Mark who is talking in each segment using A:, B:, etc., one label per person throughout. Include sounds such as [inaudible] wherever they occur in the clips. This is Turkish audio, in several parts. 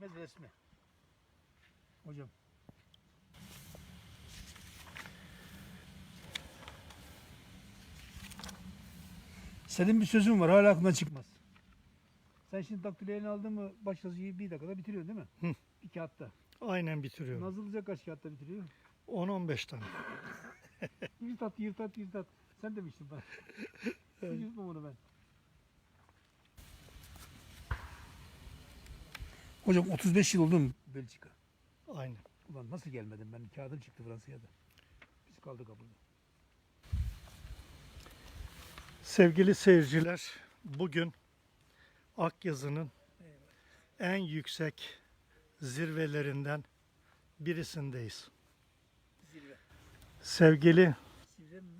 A: değişmez resmi. Hocam. Senin bir sözün var hala aklından çıkmaz. Sen şimdi daktiloyeni aldın mı baş yazıyı bir dakikada bitiriyorsun değil mi?
B: Hı.
A: Bir kağıtta.
B: Aynen bitiriyorum.
A: Nazlıca kaç kağıtta bitiriyor?
B: 10-15 tane. [laughs]
A: Yırt at, yırt at, yırt at. Sen demiştin bana. [laughs] Yırtmam onu ben. Hocam 35 yıl oldu mu Belçika?
B: Aynen.
A: Ulan nasıl gelmedim ben? Kağıdım çıktı Fransa'ya da. Biz kaldık burada.
B: Sevgili seyirciler, bugün Akyazı'nın en yüksek zirvelerinden birisindeyiz.
A: Zirve.
B: Sevgili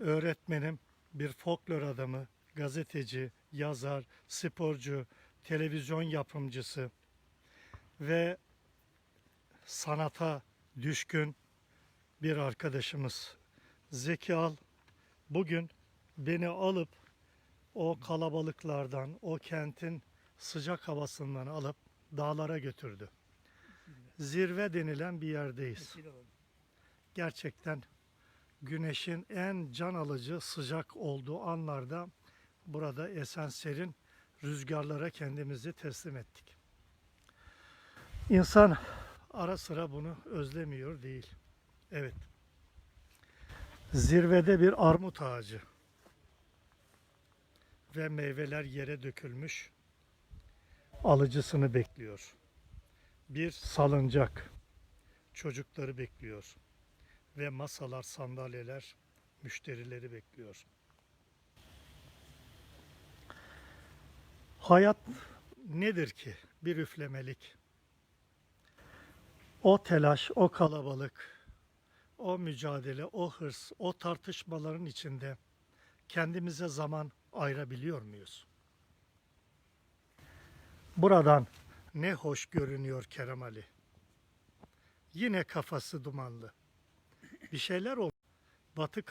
B: öğretmenim, bir folklor adamı, gazeteci, yazar, sporcu, televizyon yapımcısı ve sanata düşkün bir arkadaşımız Zeki Al bugün beni alıp o kalabalıklardan, o kentin sıcak havasından alıp dağlara götürdü. Zirve denilen bir yerdeyiz gerçekten güneşin en can alıcı sıcak olduğu anlarda burada esen serin rüzgarlara kendimizi teslim ettik. İnsan ara sıra bunu özlemiyor değil. Evet. Zirvede bir armut ağacı ve meyveler yere dökülmüş alıcısını bekliyor. Bir salıncak çocukları bekliyor ve masalar, sandalyeler müşterileri bekliyor. Hayat nedir ki? Bir üflemelik. O telaş, o kalabalık, o mücadele, o hırs, o tartışmaların içinde kendimize zaman ayırabiliyor muyuz? Buradan ne hoş görünüyor Kerem Ali. Yine kafası dumanlı bir şeyler oldu. Batı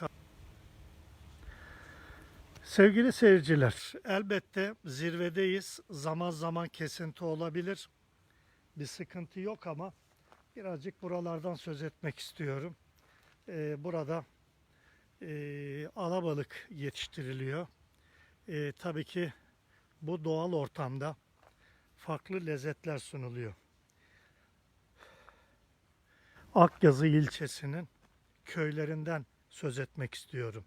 B: Sevgili seyirciler, elbette zirvedeyiz. Zaman zaman kesinti olabilir. Bir sıkıntı yok ama birazcık buralardan söz etmek istiyorum. Ee, burada e, alabalık yetiştiriliyor. Ee, tabii ki bu doğal ortamda farklı lezzetler sunuluyor. Akyazı ilçesinin köylerinden söz etmek istiyorum.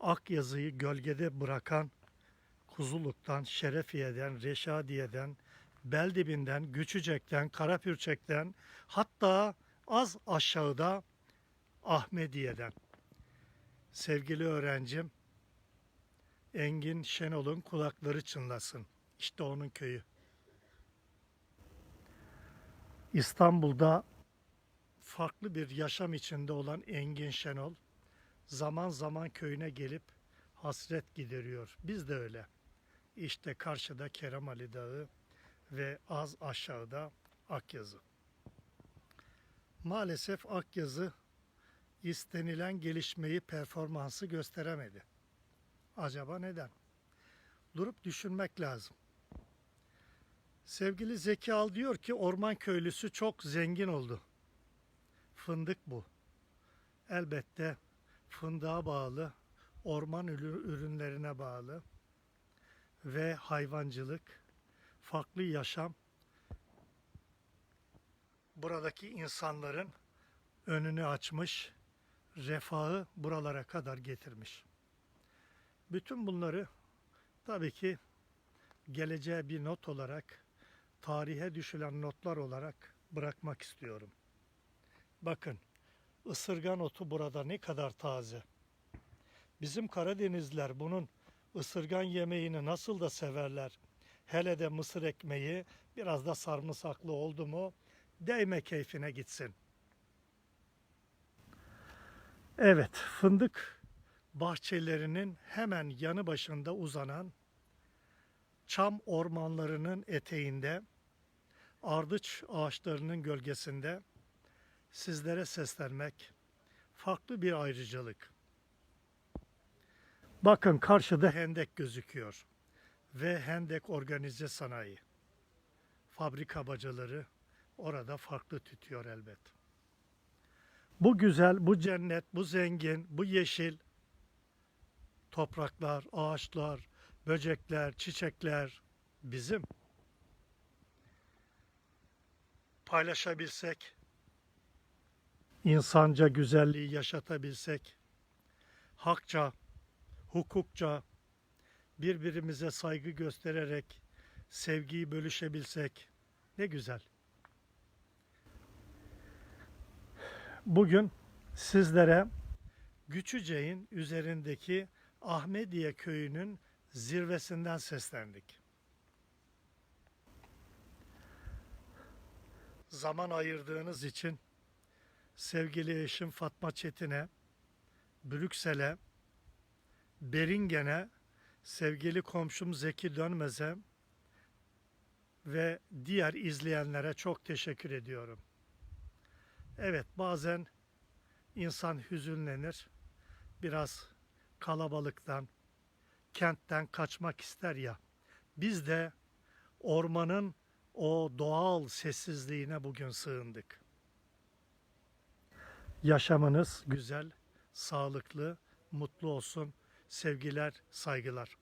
B: Akyazı'yı gölgede bırakan Kuzuluk'tan, Şerefiye'den, Reşadiye'den, Beldibinden, Güçücek'ten, Karapürçek'ten hatta az aşağıda Ahmediye'den. Sevgili öğrencim Engin Şenol'un kulakları çınlasın. İşte onun köyü. İstanbul'da farklı bir yaşam içinde olan Engin Şenol zaman zaman köyüne gelip hasret gideriyor. Biz de öyle. İşte karşıda Kerem Ali Dağı ve az aşağıda Akyazı. Maalesef Akyazı istenilen gelişmeyi, performansı gösteremedi. Acaba neden? Durup düşünmek lazım. Sevgili Zeki Al diyor ki orman köylüsü çok zengin oldu fındık bu. Elbette fındığa bağlı, orman ürü- ürünlerine bağlı ve hayvancılık, farklı yaşam buradaki insanların önünü açmış, refahı buralara kadar getirmiş. Bütün bunları tabii ki geleceğe bir not olarak, tarihe düşülen notlar olarak bırakmak istiyorum. Bakın ısırgan otu burada ne kadar taze. Bizim Karadenizler bunun ısırgan yemeğini nasıl da severler. Hele de mısır ekmeği biraz da sarımsaklı oldu mu değme keyfine gitsin. Evet fındık bahçelerinin hemen yanı başında uzanan çam ormanlarının eteğinde ardıç ağaçlarının gölgesinde sizlere seslenmek farklı bir ayrıcalık. Bakın karşıda hendek gözüküyor ve hendek organize sanayi. Fabrika bacaları, orada farklı tütüyor elbet. Bu güzel, bu cennet, bu zengin, bu yeşil topraklar, ağaçlar, böcekler, çiçekler bizim. Paylaşabilsek, insanca güzelliği yaşatabilsek, hakça, hukukça, birbirimize saygı göstererek sevgiyi bölüşebilsek ne güzel. Bugün sizlere Güçücey'in üzerindeki Ahmediye köyünün zirvesinden seslendik. Zaman ayırdığınız için sevgili eşim Fatma Çetin'e, Brüksel'e, Beringen'e, sevgili komşum Zeki Dönmez'e ve diğer izleyenlere çok teşekkür ediyorum. Evet bazen insan hüzünlenir. Biraz kalabalıktan, kentten kaçmak ister ya. Biz de ormanın o doğal sessizliğine bugün sığındık. Yaşamınız güzel, sağlıklı, mutlu olsun. Sevgiler, saygılar.